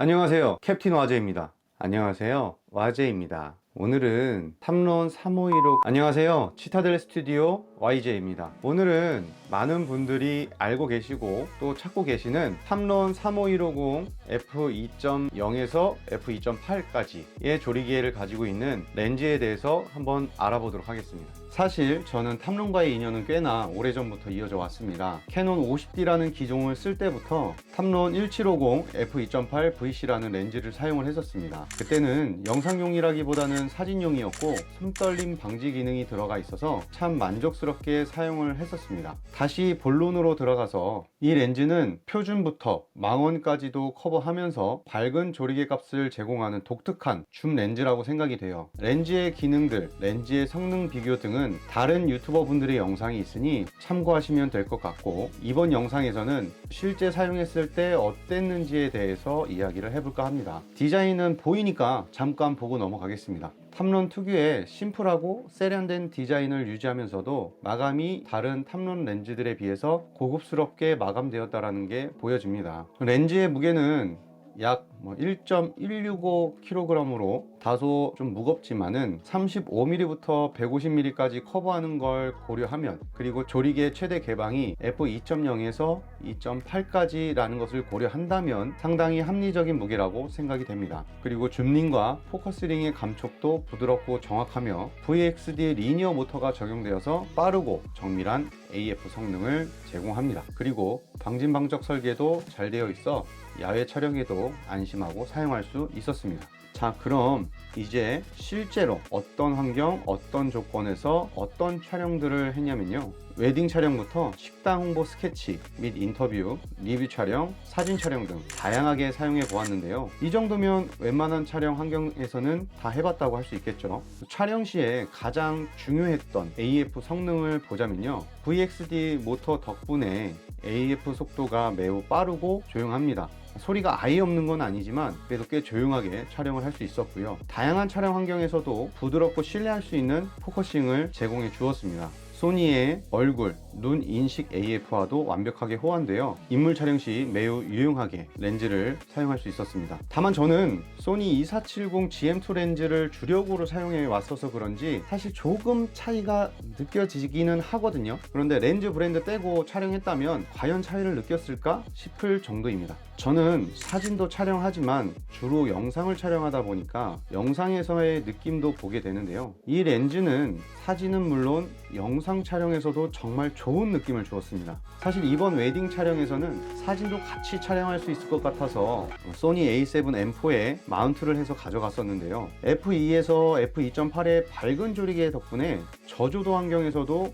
안녕하세요. 캡틴 와제입니다. 안녕하세요. 와제입니다. 오늘은 탐론 3516 안녕하세요. 치타델 스튜디오 YJ입니다. 오늘은 많은 분들이 알고 계시고 또 찾고 계시는 탐론 35150 f2.0에서 f2.8까지의 조리기회를 가지고 있는 렌즈에 대해서 한번 알아보도록 하겠습니다. 사실 저는 탐론과의 인연은 꽤나 오래전부터 이어져 왔습니다. 캐논 50D라는 기종을 쓸 때부터 탐론 1750 f2.8 VC라는 렌즈를 사용을 했었습니다. 그때는 영상용이라기보다는 사진용이었고 손떨림 방지 기능이 들어가 있어서 참 만족스럽게 사용을 했었습니다. 다시 본론으로 들어가서 이 렌즈는 표준부터 망원까지도 커버하면서 밝은 조리개 값을 제공하는 독특한 줌 렌즈라고 생각이 돼요. 렌즈의 기능들, 렌즈의 성능 비교 등은 다른 유튜버 분들의 영상이 있으니 참고하시면 될 것 같고 이번 영상에서는 실제 사용했을 때 어땠는지에 대해서 이야기를 해볼까 합니다. 디자인은 보이니까 잠깐 보고 넘어가겠습니다. 탐론 특유의 심플하고 세련된 디자인을 유지하면서도 마감이 다른 탐론 렌즈들에 비해서 고급스럽게 마감되었다는 게 보여집니다. 렌즈의 무게는 약 1.165kg으로 다소 좀 무겁지만은 35mm부터 150mm까지 커버하는 걸 고려하면 그리고 조리개 최대 개방이 f2.0에서 2.8까지라는 것을 고려한다면 상당히 합리적인 무게라고 생각이 됩니다. 그리고 줌링과 포커스링의 감촉도 부드럽고 정확하며 VXD 리니어 모터가 적용되어서 빠르고 정밀한 AF 성능을 제공합니다. 그리고 방진방적 설계도 잘 되어 있어 야외 촬영에도 안심하고 사용할 수 있었습니다. 자, 그럼 이제 실제로 어떤 환경, 어떤 조건에서 어떤 촬영들을 했냐면요. 웨딩 촬영부터 식당 홍보 스케치 및 인터뷰, 리뷰 촬영, 사진 촬영 등 다양하게 사용해 보았는데요. 이 정도면 웬만한 촬영 환경에서는 다 해봤다고 할 수 있겠죠. 촬영 시에 가장 중요했던 AF 성능을 보자면요. VXD 모터 덕분에 AF 속도가 매우 빠르고 조용합니다. 소리가 아예 없는 건 아니지만 그래도 꽤 조용하게 촬영을 할 수 있었고요. 다양한 촬영 환경에서도 부드럽고 신뢰할 수 있는 포커싱을 제공해 주었습니다. 소니의 얼굴, 눈 인식 AF와도 완벽하게 호환되어 인물 촬영 시 매우 유용하게 렌즈를 사용할 수 있었습니다. 다만 저는 소니 2470 GM2 렌즈를 주력으로 사용해 왔어서 그런지 사실 조금 차이가 느껴지기는 하거든요. 그런데 렌즈 브랜드 떼고 촬영했다면 과연 차이를 느꼈을까 싶을 정도입니다. 저는 사진도 촬영하지만 주로 영상을 촬영하다 보니까 영상에서의 느낌도 보게 되는데요. 이 렌즈는 사진은 물론 영상 촬영에서도 정말 좋은 느낌을 주었습니다. 사실 이번 웨딩 촬영에서는 사진도 같이 촬영할 수 있을 것 같아서 소니 A7 M4에 마운트를 해서 가져갔었는데요. F2에서 F2.8의 밝은 조리개 덕분에 저조도 환경에서도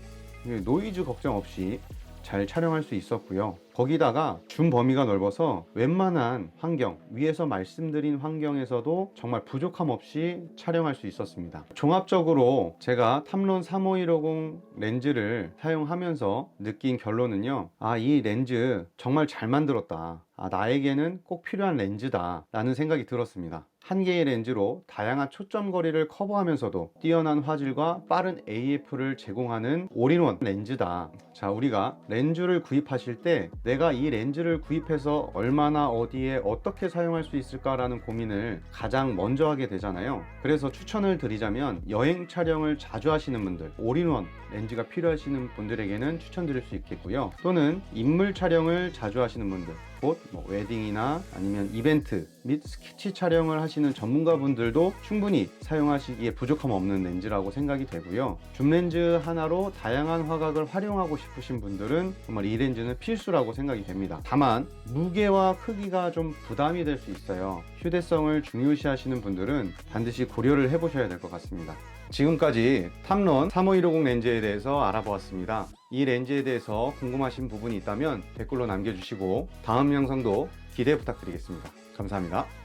노이즈 걱정 없이 잘 촬영할 수 있었고요. 거기다가 줌 범위가 넓어서 웬만한 환경, 위에서 말씀드린 환경에서도 정말 부족함 없이 촬영할 수 있었습니다. 종합적으로 제가 탐론 35150 렌즈를 사용하면서 느낀 결론은요. 아, 이 렌즈 정말 잘 만들었다. 아, 나에게는 꼭 필요한 렌즈다. 라는 생각이 들었습니다. 한 개의 렌즈로 다양한 초점 거리를 커버하면서도 뛰어난 화질과 빠른 AF를 제공하는 올인원 렌즈다. 자, 우리가 렌즈를 구입하실 때 내가 이 렌즈를 구입해서 얼마나 어디에 어떻게 사용할 수 있을까라는 고민을 가장 먼저 하게 되잖아요. 그래서 추천을 드리자면 여행 촬영을 자주 하시는 분들, 올인원 렌즈가 필요하시는 분들에게는 추천드릴 수 있겠고요. 또는 인물 촬영을 자주 하시는 분들, 곧 뭐 웨딩이나 아니면 이벤트 및 스케치 촬영을 하시는 전문가분들도 충분히 사용하시기에 부족함 없는 렌즈라고 생각이 되고요. 줌 렌즈 하나로 다양한 화각을 활용하고 싶으신 분들은 정말 이 렌즈는 필수라고 생각이 됩니다. 다만 무게와 크기가 좀 부담이 될 수 있어요. 휴대성을 중요시 하시는 분들은 반드시 고려를 해보셔야 될 것 같습니다. 지금까지 탐론 35150 렌즈에 대해서 알아보았습니다. 이 렌즈에 대해서 궁금하신 부분이 있다면 댓글로 남겨주시고 다음 영상도 기대 부탁드리겠습니다. 감사합니다.